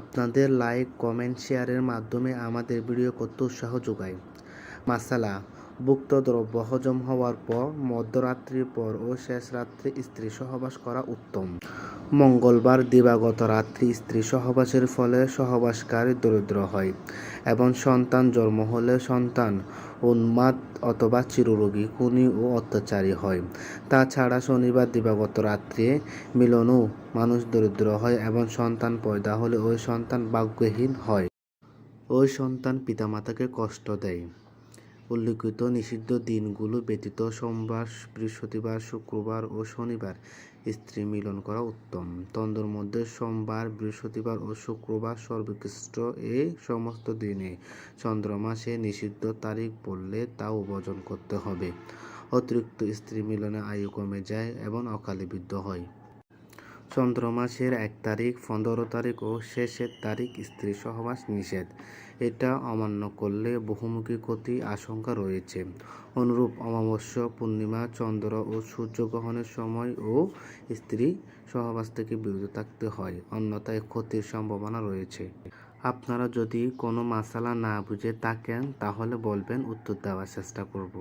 আপনাদের like, comment, শেয়ারের মাধ্যমে আমাদের ভিডিও করতে উৎসাহ যোগায়। মাসালা, ভুক্ত দ্রব্য হজম হওয়ার পর মধ্যরাত্রির পর ও শেষ রাত্রে স্ত্রী সহবাস করা উত্তম। মঙ্গলবার দিবাগত রাত্রি স্ত্রী সহবাসের ফলে সহবাসকারী দরিদ্র হয় এবং সন্তান জন্ম হলে সন্তান, উন্মাদ অথবা চিররোগী, খুনি ও অত্যাচারী হয়। তাছাড়া শনিবার দিবাগত রাত্রে মিলনও মানুষ দরিদ্র হয় এবং সন্তান পয়দা হলে ওই সন্তান ভাগ্যহীন হয়। ওই সন্তান পিতামাতাকে কষ্ট দেয়। উল্লিখিত নিষিদ্ধ দিনগুলো ব্যতীত সোমবার, বৃহস্পতিবার, শুক্রবার ও শনিবার স্ত্রী মিলন করা উত্তম। তন্দ্র মধ্যে সোমবার, বৃহস্পতিবার ও শুক্রবার সর্বোৎকৃষ্ট এই সমস্ত দিনে চন্দ্রমাসে নিষিদ্ধ তারিখ পড়লে তা বর্জন করতে হবে। অতিরিক্ত স্ত্রী মিলনে আয়ু কমে যায় এবং অকালে বৃদ্ধ হয়। চন্দ্রমাসের এক তারিখ, পনেরো তারিখ ও শেষের তারিখ স্ত্রী সহবাস নিষেধ। এটা অমান্য করলে বহুমুখী ক্ষতি আশঙ্কা রয়েছে। অনুরূপ অমাবস্যা, পূর্ণিমা, চন্দ্র ও সূর্যগ্রহণের সময় ও স্ত্রী সহবাস থেকে বিরত থাকতে হয়, অন্যথায় ক্ষতির সম্ভাবনা রয়েছে। আপনারা যদি কোনো মাসালা না বুঝে থাকেন, তাহলে বলবেন, উত্তর দেওয়ার চেষ্টা করব।